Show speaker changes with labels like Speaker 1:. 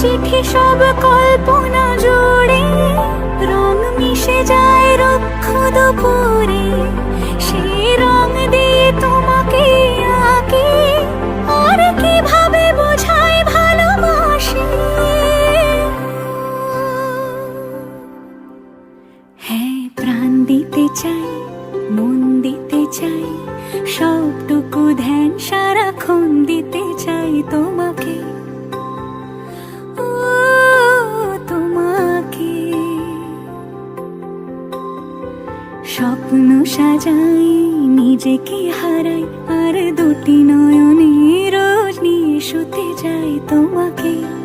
Speaker 1: চিঠি সব কল্পনা জুড়ে রং মিশে যায় রক্ষ দুপুরে। সেই রং দিয়ে তোমাকে আঁকি। আর কীভাবে বোঝাই ভালোবাসি? হ্যাঁ প্রাণ দিতে চাই, মন দিতে চাই, সবটুকু ধ্যান সারাক্ষণ দিতে চাই তোমাকে স্বপ্ন সাজাই নিজেকে হারাই আর দুটি নয়নে রোজ নিয়ে শুতে যাই তোমাকে।